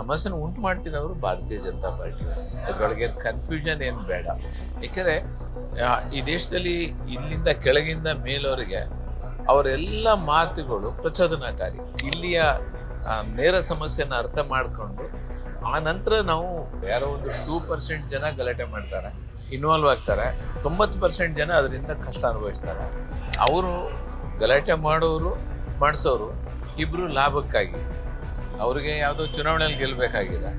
ಸಮಸ್ಯೆನ ಉಂಟು ಮಾಡ್ತಿರೋರು ಭಾರತೀಯ ಜನತಾ ಪಾರ್ಟಿ ಅದರೊಳಗೆ ಕನ್ಫ್ಯೂಷನ್ ಏನು ಬೇಡ. ಏಕೆಂದರೆ ಈ ದೇಶದಲ್ಲಿ ಇಲ್ಲಿಂದ ಕೆಳಗಿಂದ ಮೇಲವರಿಗೆ ಅವರೆಲ್ಲ ಮಾತುಗಳು ಪ್ರಚೋದನಾಕಾರಿ. ಇಲ್ಲಿಯ ನೇರ ಸಮಸ್ಯೆನ ಅರ್ಥ ಮಾಡಿಕೊಂಡು, ಆ ನಂತರ ನಾವು ಯಾರೋ ಒಂದು ಟೂ ಪರ್ಸೆಂಟ್ ಜನ ಗಲಾಟೆ ಮಾಡ್ತಾರೆ ಇನ್ವಾಲ್ವ್ ಆಗ್ತಾರೆ, ತೊಂಬತ್ತು ಪರ್ಸೆಂಟ್ ಜನ ಅದರಿಂದ ಕಷ್ಟ ಅನುಭವಿಸ್ತಾರೆ. ಅವರು ಗಲಾಟೆ ಮಾಡೋರು, ಮಾಡಿಸೋರು ಇಬ್ಬರು ಲಾಭಕ್ಕಾಗಿ. ಅವ್ರಿಗೆ ಯಾವುದೋ ಚುನಾವಣೆಯಲ್ಲಿ ಗೆಲ್ಲಬೇಕಾಗಿದೆ.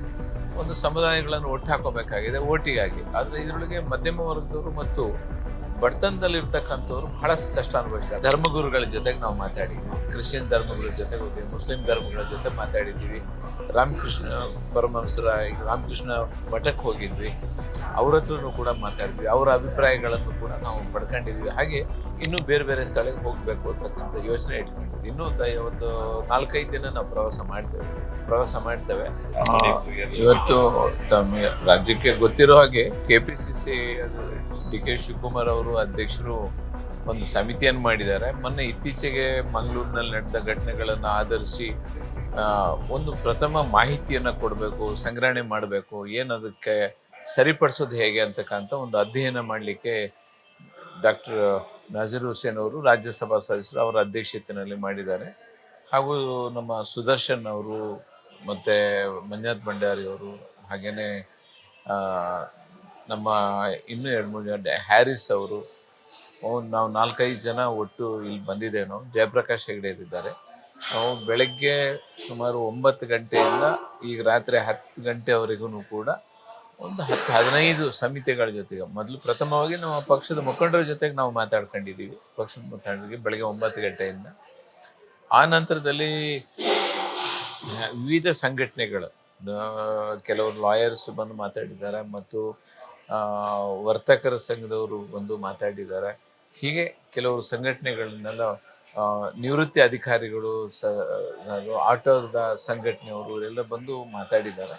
ಒಂದು ಸಮುದಾಯಗಳನ್ನು ಒಟ್ಟು ಹಾಕೋಬೇಕಾಗಿದೆ, ಓಟಿಗಾಗಿ. ಆದರೆ ಇದರೊಳಗೆ ಮಧ್ಯಮ ವರ್ಗದವರು ಮತ್ತು ಬಡತನದಲ್ಲಿರ್ತಕ್ಕಂಥವ್ರು ಬಹಳಷ್ಟು ಕಷ್ಟ ಅನುಭವಿಸ್ತಾರೆ. ಧರ್ಮಗುರುಗಳ ಜೊತೆಗೆ ನಾವು ಮಾತಾಡಿದ್ವಿ. ಕ್ರಿಶ್ಚಿಯನ್ ಧರ್ಮಗುರುಗಳ ಜೊತೆಗೆ ಹೋಗಿ ಮುಸ್ಲಿಂ ಧರ್ಮಗಳ ಜೊತೆ ಮಾತಾಡಿದ್ವಿ. ರಾಮಕೃಷ್ಣ ಪರಮಹಂಸರ ರಾಮಕೃಷ್ಣ ಮಠಕ್ಕೆ ಹೋಗಿದ್ವಿ. ಅವ್ರ ಹತ್ರನೂ ಕೂಡ ಮಾತಾಡಿದ್ವಿ. ಅವರ ಅಭಿಪ್ರಾಯಗಳನ್ನು ಕೂಡ ನಾವು ಪಡ್ಕೊಂಡಿದ್ವಿ. ಹಾಗೆ ಇನ್ನೂ ಬೇರೆ ಬೇರೆ ಸ್ಥಳಕ್ಕೆ ಹೋಗಬೇಕು ಅಂತಕ್ಕಂಥ ಯೋಚನೆ ಇಟ್ಕೊಂಡಿದ್ವಿ. ಇನ್ನೂ ಒಂದು ಒಂದು ನಾಲ್ಕೈದು ದಿನ ನಾವು ಪ್ರವಾಸ ಮಾಡ್ತೇವೆ. ಪ್ರವಾಸ ಮಾಡ್ತೇವೆ. ಇವತ್ತು ತಮ್ಮ ರಾಜ್ಯಕ್ಕೆ ಗೊತ್ತಿರೋ ಹಾಗೆ K P C C D K Shivakumar ಅವರು ಅಧ್ಯಕ್ಷರು ಒಂದು ಸಮಿತಿಯನ್ನು ಮಾಡಿದ್ದಾರೆ. ಮೊನ್ನೆ ಇತ್ತೀಚೆಗೆ ಮಂಗಳೂರಿನಲ್ಲಿ ನಡೆದ ಘಟನೆಗಳನ್ನು ಆಧರಿಸಿ ಒಂದು ಪ್ರಥಮ ಮಾಹಿತಿಯನ್ನು ಕೊಡಬೇಕು ಸಂಗ್ರಹಣೆ ಮಾಡಬೇಕು ಏನದಕ್ಕೆ ಅದಕ್ಕೆ ಸರಿಪಡಿಸೋದು ಹೇಗೆ ಅಂತಕ್ಕಂಥ ಒಂದು ಅಧ್ಯಯನ ಮಾಡಲಿಕ್ಕೆ ಡಾಕ್ಟರ್ ನಜೀರ್ ಹುಸೇನ್ ಅವರು ರಾಜ್ಯಸಭಾ ಸದಸ್ಯರು ಅವರ ಅಧ್ಯಕ್ಷತೆಯಲ್ಲಿ ಮಾಡಿದ್ದಾರೆ. ಹಾಗೂ ನಮ್ಮ ಸುದರ್ಶನ್ ಅವರು ಮತ್ತು ಮಂಜುನಾಥ್ ಭಂಡಾರಿ ಅವರು ಹಾಗೆಯೇ ನಮ್ಮ ಇನ್ನೂ ಎರಡು ಮೂರು ಜನ ಹ್ಯಾರಿಸ್ ಅವರು ನಾವು ನಾಲ್ಕೈದು ಜನ ಒಟ್ಟು ಇಲ್ಲಿ ಬಂದಿದ್ದೇವೆ ನಾವು. ಜಯಪ್ರಕಾಶ್ ಹೆಗಡೆ ಇದ್ದಾರೆ. ನಾವು ಬೆಳಗ್ಗೆ ಸುಮಾರು ಒಂಬತ್ತು ಗಂಟೆಯಿಂದ ಈಗ ರಾತ್ರಿ ಹತ್ತು ಗಂಟೆವರೆಗೂ ಕೂಡ ಒಂದು ಹತ್ತು ಹದಿನೈದು ಸಮಿತಿಗಳ ಜೊತೆಗೆ ಮೊದಲು ಪ್ರಥಮವಾಗಿ ನಮ್ಮ ಪಕ್ಷದ ಮುಖಂಡರ ಜೊತೆಗೆ ನಾವು ಮಾತಾಡ್ಕೊಂಡಿದ್ದೀವಿ. ಪಕ್ಷದ ಮುಖಂಡರಿಗೆ ಬೆಳಗ್ಗೆ ಒಂಬತ್ತು ಗಂಟೆಯಿಂದ. ಆ ನಂತರದಲ್ಲಿ ವಿವಿಧ ಸಂಘಟನೆಗಳು ಕೆಲವರು ಲಾಯರ್ಸ್ ಬಂದು ಮಾತಾಡಿದ್ದಾರೆ ಮತ್ತು ವರ್ತಕರ ಸಂಘದವರು ಬಂದು ಮಾತಾಡಿದ್ದಾರೆ. ಹೀಗೆ ಕೆಲವರು ಸಂಘಟನೆಗಳನ್ನೆಲ್ಲ ನಿವೃತ್ತಿ ಅಧಿಕಾರಿಗಳು ಸ ಆಟೋದ ಸಂಘಟನೆಯವರು ಎಲ್ಲ ಬಂದು ಮಾತಾಡಿದ್ದಾರೆ.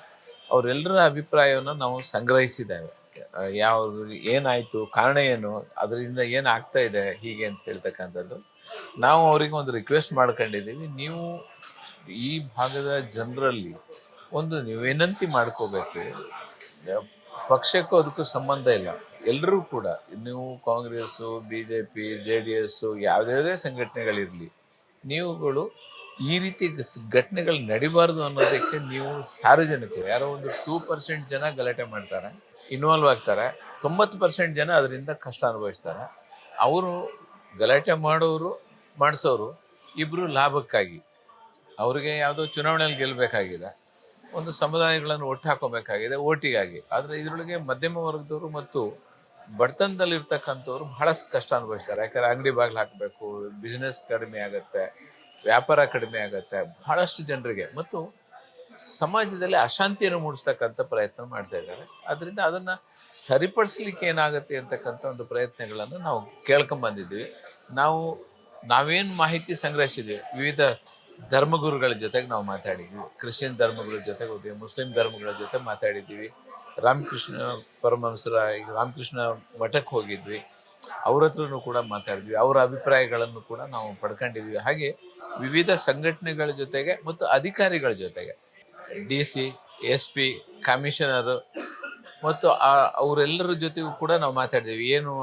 ಅವರೆಲ್ಲರ ಅಭಿಪ್ರಾಯವನ್ನು ನಾವು ಸಂಗ್ರಹಿಸಿದ್ದೇವೆ. ಯಾವ ಏನಾಯಿತು, ಕಾರಣ ಏನು, ಅದರಿಂದ ಏನು ಆಗ್ತಾ ಇದೆ, ಹೀಗೆ ಅಂತ ಹೇಳ್ತಕ್ಕಂಥದ್ದು. ನಾವು ಅವರಿಗೆ ಒಂದು ರಿಕ್ವೆಸ್ಟ್ ಮಾಡ್ಕೊಂಡಿದ್ದೀವಿ, ನೀವು ಈ ಭಾಗದ ಜನರಲ್ಲಿ ಒಂದು ನೀವು ವಿನಂತಿ ಮಾಡ್ಕೋಬೇಕು. ಪಕ್ಷಕ್ಕೂ ಅದಕ್ಕೂ ಸಂಬಂಧ ಇಲ್ಲ. ಎಲ್ಲರೂ ಕೂಡ, ನೀವು Congress B J P J D S ಯಾವುದೇ ಸಂಘಟನೆಗಳಿರಲಿ, ನೀವುಗಳು ಈ ರೀತಿ ಘಟನೆಗಳು ನಡಿಬಾರ್ದು ಅನ್ನೋದಕ್ಕೆ ನೀವು ಸಾರ್ವಜನಿಕರು, ಯಾರೋ ಒಂದು ಟೂ ಪರ್ಸೆಂಟ್ ಜನ ಗಲಾಟೆ ಮಾಡ್ತಾರೆ ಇನ್ವಾಲ್ವ್ ಆಗ್ತಾರೆ, ತೊಂಬತ್ತು ಪರ್ಸೆಂಟ್ ಜನ ಅದರಿಂದ ಕಷ್ಟ ಅನುಭವಿಸ್ತಾರೆ. ಅವರು ಗಲಾಟೆ ಮಾಡೋರು, ಮಾಡಿಸೋರು ಇಬ್ಬರು ಲಾಭಕ್ಕಾಗಿ. ಅವ್ರಿಗೆ ಯಾವುದೋ ಚುನಾವಣೆಯಲ್ಲಿ ಗೆಲ್ಲಬೇಕಾಗಿದೆ ಒಂದು ಸಮುದಾಯಗಳನ್ನು ಒಟ್ಟು ಹಾಕೋಬೇಕಾಗಿದೆ ಓಟಿಗಾಗಿ. ಆದರೆ ಇದರೊಳಗೆ ಮಧ್ಯಮ ವರ್ಗದವರು ಮತ್ತು ಬಡತನದಲ್ಲಿರ್ತಕ್ಕಂಥವ್ರು ಬಹಳ ಕಷ್ಟ ಅನುಭವಿಸ್ತಾರೆ. ಯಾಕಂದರೆ ಅಂಗಡಿ ಬಾಗಿಲು ಹಾಕಬೇಕು ಬಿಸ್ನೆಸ್ ಕಡಿಮೆ ಆಗುತ್ತೆ ವ್ಯಾಪಾರ ಕಡಿಮೆ ಆಗುತ್ತೆ ಬಹಳಷ್ಟು ಜನರಿಗೆ. ಮತ್ತು ಸಮಾಜದಲ್ಲಿ ಅಶಾಂತಿಯನ್ನು ಮೂಡಿಸ್ತಕ್ಕಂಥ ಪ್ರಯತ್ನ ಮಾಡ್ತಾ ಇದ್ದಾರೆ. ಅದರಿಂದ ಅದನ್ನು ಸರಿಪಡಿಸ್ಲಿಕ್ಕೆ ಏನಾಗುತ್ತೆ ಅಂತಕ್ಕಂಥ ಒಂದು ಪ್ರಯತ್ನಗಳನ್ನು ನಾವು ಕೇಳ್ಕೊಂಬಂದಿದ್ವಿ ನಾವು, ನಾವೇನು ಮಾಹಿತಿ ಸಂಗ್ರಹಿಸಿದ್ವಿ, ವಿವಿಧ ಧರ್ಮಗುರುಗಳ ಜೊತೆಗೆ ನಾವು ಮಾತಾಡಿದ್ವಿ. ಕ್ರಿಶ್ಚಿಯನ್ ಧರ್ಮಗಳ ಜೊತೆಗೆ ಹೋದ್ವಿ, ಮುಸ್ಲಿಂ ಧರ್ಮಗಳ ಜೊತೆ ಮಾತಾಡಿದ್ದೀವಿ. ರಾಮಕೃಷ್ಣ ಪರಮಹಂಸರ ರಾಮಕೃಷ್ಣ ಮಠಕ್ಕೆ ಹೋಗಿದ್ವಿ. ಅವ್ರ ಹತ್ರನೂ ಕೂಡ ಮಾತಾಡಿದ್ವಿ. ಅವರ ಅಭಿಪ್ರಾಯಗಳನ್ನು ಕೂಡ ನಾವು ಪಡ್ಕೊಂಡಿದ್ವಿ ಹಾಗೆ ವಿವಿಧ ಸಂಘಟನೆಗಳ ಜೊತೆಗೆ ಮತ್ತು ಅಧಿಕಾರಿಗಳ ಜೊತೆಗೆ. D C S P commissioner ಮತ್ತು ಅವರೆಲ್ಲರ ಜೊತೆಗೂ ಕೂಡ ನಾವು ಮಾತಾಡಿದ್ದೀವಿ ಏನು,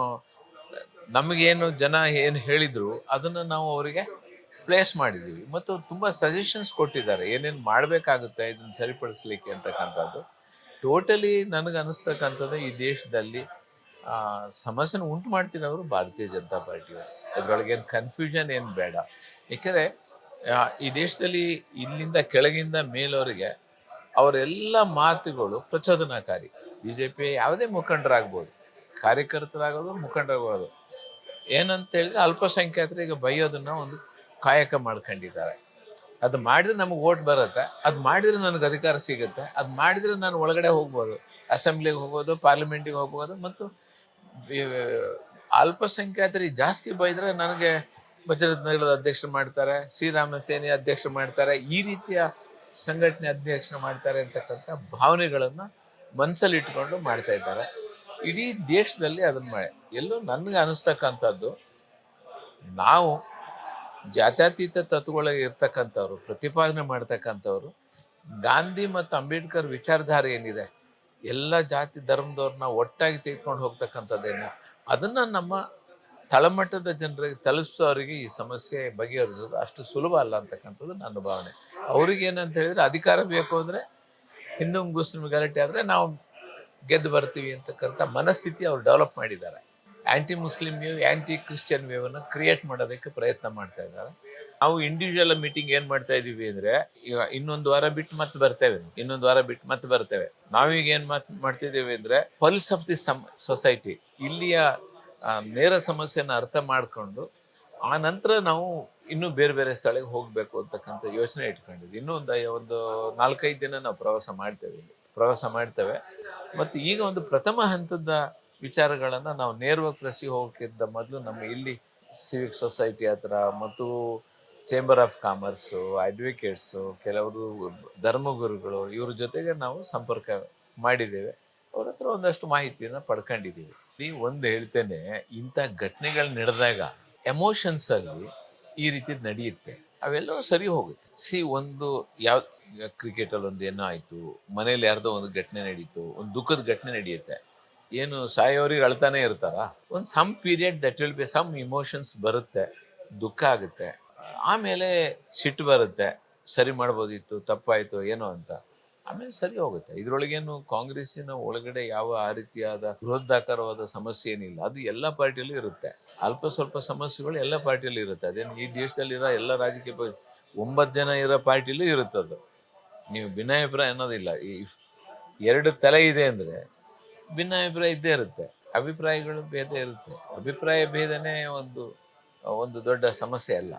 ನಮಗೇನು ಜನ ಏನು ಹೇಳಿದ್ರು, ಅದನ್ನು ನಾವು ಅವರಿಗೆ ಪ್ಲೇಸ್ ಮಾಡಿದ್ದೀವಿ ಮತ್ತು ತುಂಬ ಸಜೆಷನ್ಸ್ ಕೊಟ್ಟಿದ್ದಾರೆ. ಏನೇನು ಮಾಡಬೇಕಾಗುತ್ತೆ, ಇದನ್ನು ಸರಿಪಡಿಸ್ಲಿಕ್ಕೆ ಅಂತಕ್ಕಂಥದ್ದು. ಟೋಟಲಿ ನನಗೆ ಅನ್ನಿಸ್ತಕ್ಕಂಥದ್ದು ಈ ದೇಶದಲ್ಲಿ ಸಮಸ್ಯೆನ ಉಂಟು ಮಾಡ್ತಿರೋರು ಭಾರತೀಯ ಜನತಾ ಪಾರ್ಟಿಯವರು. ಅದರೊಳಗೆ ಏನು ಕನ್ಫ್ಯೂಷನ್ ಏನು ಬೇಡ. ಏಕೆಂದರೆ ಈ ದೇಶದಲ್ಲಿ ಇಲ್ಲಿಂದ ಕೆಳಗಿಂದ ಮೇಲವರಿಗೆ ಅವರೆಲ್ಲ ಮಾತುಗಳು ಪ್ರಚೋದನಾಕಾರಿ. ಬಿ ಜೆ ಪಿ ಯಾವುದೇ ಮುಖಂಡರಾಗ್ಬೋದು, ಕಾರ್ಯಕರ್ತರಾಗೋದು ಮುಖಂಡರಾಗೋದು. ಏನಂತ ಹೇಳಿದ್ರೆ ಅಲ್ಪಸಂಖ್ಯಾತರಿಗೆ ಬೈಯೋದನ್ನ ಒಂದು ಕಾಯಕ ಮಾಡ್ಕೊಂಡಿದ್ದಾರೆ. ಅದು ಮಾಡಿದ್ರೆ ನಮಗೆ ಓಟ್ ಬರುತ್ತೆ, ಅದು ಮಾಡಿದ್ರೆ ನನಗೆ ಅಧಿಕಾರ ಸಿಗುತ್ತೆ, ಅದು ಮಾಡಿದ್ರೆ ನಾನು ಒಳಗಡೆ ಹೋಗ್ಬೋದು, ಅಸೆಂಬ್ಲಿಗೆ ಹೋಗೋದು, ಪಾರ್ಲಿಮೆಂಟಿಗೆ ಹೋಗ್ಬೋದು, ಮತ್ತು ಅಲ್ಪಸಂಖ್ಯಾತರಿಗೆ ಜಾಸ್ತಿ ಬೈದ್ರೆ ನನಗೆ ಬಜರಂಗದಳದ ಅಧ್ಯಕ್ಷ ಮಾಡ್ತಾರೆ, ಶ್ರೀರಾಮ ಸೇನೆ ಅಧ್ಯಕ್ಷ ಮಾಡ್ತಾರೆ, ಈ ರೀತಿಯ ಸಂಘಟನೆ ಅಧ್ಯಕ್ಷ ಮಾಡ್ತಾರೆ ಅಂತಕ್ಕಂಥ ಭಾವನೆಗಳನ್ನು ಮನಸ್ಸಲ್ಲಿ ಇಟ್ಕೊಂಡು ಮಾಡ್ತಾ ಇದ್ದಾರೆ. ಇಡೀ ದೇಶದಲ್ಲಿ ಅದನ್ನ ಮಾಡಿ ಎಲ್ಲೋ ನನಗೆ ಅನಿಸ್ತಕ್ಕಂಥದ್ದು, ನಾವು ಜಾತ್ಯತೀತ ತತ್ವಗಳಿಗೆ ಇರ್ತಕ್ಕಂಥವ್ರು, ಪ್ರತಿಪಾದನೆ ಮಾಡ್ತಕ್ಕಂಥವ್ರು, ಗಾಂಧಿ ಮತ್ತು ಅಂಬೇಡ್ಕರ್ ವಿಚಾರಧಾರೆ ಏನಿದೆ, ಎಲ್ಲ ಜಾತಿ ಧರ್ಮದವ್ರನ್ನ ಒಟ್ಟಾಗಿ ತೆಗೆದುಕೊಂಡು ಹೋಗ್ತಕ್ಕಂಥದ್ದೇನು, ಅದನ್ನ ನಮ್ಮ ತಳಮಟ್ಟದ ಜನರಿಗೆ ತಲುಪಿಸೋರಿಗೆ ಈ ಸಮಸ್ಯೆ ಬಗೆಹರಿಸೋದು ಅಷ್ಟು ಸುಲಭ ಅಲ್ಲ ಅಂತಕ್ಕಂಥದ್ದು ನನ್ನ ಭಾವನೆ. ಅವ್ರಿಗೆ ಏನಂತ ಹೇಳಿದರೆ ಅಧಿಕಾರ ಬೇಕು ಅಂದರೆ ಹಿಂದೂ ಮುಸ್ಲಿಂ ಗಲಾಟೆ ಆದರೆ ನಾವು ಗೆದ್ದು ಬರ್ತೀವಿ ಅಂತಕ್ಕಂಥ ಮನಸ್ಥಿತಿ ಅವ್ರು ಡೆವಲಪ್ ಮಾಡಿದ್ದಾರೆ. Anti Muslim view anti Christian ವ್ಯೂವನ್ನು create ಮಾಡೋದಕ್ಕೆ ಪ್ರಯತ್ನ ಮಾಡ್ತಾ ಇದ್ದಾರೆ. ನಾವು ಇಂಡಿವಿಜುವಲ್ ಮೀಟಿಂಗ್ ಏನು ಮಾಡ್ತಾ ಇದ್ದೀವಿ ಅಂದರೆ, ಈಗ ಇನ್ನೊಂದು ವಾರ ಬಿಟ್ಟು ಮತ್ತೆ ಬರ್ತೇವೆ ಇನ್ನೊಂದು ವಾರ ಬಿಟ್ಟು ಮತ್ತೆ ಬರ್ತೇವೆ. ನಾವೀಗ ಏನು ಮಾತು ಮಾಡ್ತಿದ್ದೀವಿ ಅಂದರೆ pulse of the some society ಇಲ್ಲಿಯ ಆ, ನೇರ ಸಮಸ್ಯೆಯನ್ನು ಅರ್ಥ ಮಾಡಿಕೊಂಡು ಆ ನಂತರ ನಾವು ಇನ್ನೂ ಬೇರೆ ಬೇರೆ ಸ್ಥಳಕ್ಕೆ ಹೋಗಬೇಕು ಅಂತಕ್ಕಂಥ ಯೋಚನೆ ಇಟ್ಕೊಂಡಿದ್ವಿ. ಇನ್ನೂ ಒಂದು ಒಂದು ನಾಲ್ಕೈದು ದಿನ ನಾವು ಪ್ರವಾಸ ಮಾಡ್ತೇವೆ ಪ್ರವಾಸ ಮಾಡ್ತೇವೆ. ಮತ್ತು ಈಗ ಒಂದು ಪ್ರಥಮ ಹಂತದ ವಿಚಾರಗಳನ್ನು ನಾವು ನೇರವಾಗಿ ಪ್ರಸಿ ಹೋಗೋಕ್ಕಿಂತ ಮೊದಲು ನಮ್ಮ ಇಲ್ಲಿ ಸಿವಿಕ್ ಸೊಸೈಟಿ ಹತ್ರ ಮತ್ತು ಚೇಂಬರ್ ಆಫ್ ಕಾಮರ್ಸು ಅಡ್ವೊಕೇಟ್ಸು ಕೆಲವರು ಧರ್ಮಗುರುಗಳು ಇವ್ರ ಜೊತೆಗೆ ನಾವು ಸಂಪರ್ಕ ಮಾಡಿದ್ದೇವೆ. ಅವ್ರ ಹತ್ರ ಒಂದಷ್ಟು ಮಾಹಿತಿಯನ್ನು ಪಡ್ಕೊಂಡಿದ್ದೀವಿ. ಒಂದು ಹೇಳ್ತೇನೆ, ಇಂಥ ಘಟನೆಗಳು ನಡೆದಾಗ ಎಮೋಷನ್ಸ್ ಅಲ್ಲಿ ಈ ರೀತಿ ನಡೆಯುತ್ತೆ. ಅವೆಲ್ಲವೂ ಸರಿ ಹೋಗುತ್ತೆ. ಸಿ ಒಂದು ಯಾವ ಕ್ರಿಕೆಟಲ್ಲಿ ಒಂದು ಏನೋ ಆಯಿತು ಮನೇಲಿ ಯಾರ್ದೋ ಒಂದು ಘಟನೆ ನಡೀತು, ಒಂದು ದುಃಖದ ಘಟನೆ ನಡೆಯುತ್ತೆ. ಏನು ಸಾಯೋರಿಗೆ ಅಳ್ತಾನೆ ಇರ್ತಾರ? ಒಂದು some period that will be some emotions ಬರುತ್ತೆ, ದುಃಖ ಆಗುತ್ತೆ. ಆಮೇಲೆ ಸಿಟ್ಟು ಬರುತ್ತೆ, ಸರಿ ಮಾಡ್ಬೋದಿತ್ತು, ತಪ್ಪಾಯಿತು, ಏನೋ ಅಂತ. ಆಮೇಲೆ ಸರಿ ಹೋಗುತ್ತೆ. ಇದರೊಳಗೇನು ಕಾಂಗ್ರೆಸ್ಸಿನ ಒಳಗಡೆ ಯಾವ ಆ ರೀತಿಯಾದ ಬೃಹದಾಕಾರವಾದ ಸಮಸ್ಯೆ ಏನಿಲ್ಲ. ಅದು ಎಲ್ಲ ಪಾರ್ಟಿಯಲ್ಲೂ ಇರುತ್ತೆ. ಅಲ್ಪ ಸ್ವಲ್ಪ ಸಮಸ್ಯೆಗಳು ಎಲ್ಲ ಪಾರ್ಟಿಯಲ್ಲೂ ಇರುತ್ತೆ. ಅದೇನು ಈ ದೇಶದಲ್ಲಿರೋ ಎಲ್ಲ ರಾಜಕೀಯ ಒಂಬತ್ತು ಜನ ಇರೋ ಪಾರ್ಟಿಲೂ ಇರುತ್ತದು ನೀವು ಭಿನ್ನಾಭಿಪ್ರಾಯ ಅನ್ನೋದಿಲ್ಲ. ಈ ಎರಡು ತಲೆ ಇದೆ ಅಂದರೆ ಭಿನ್ನಾಭಿಪ್ರಾಯ ಇದ್ದೇ ಇರುತ್ತೆ. ಅಭಿಪ್ರಾಯಗಳು ಭೇದ ಇರುತ್ತೆ. ಅಭಿಪ್ರಾಯ ಭೇದನೇ ಒಂದು ಒಂದು ದೊಡ್ಡ ಸಮಸ್ಯೆ ಅಲ್ಲ.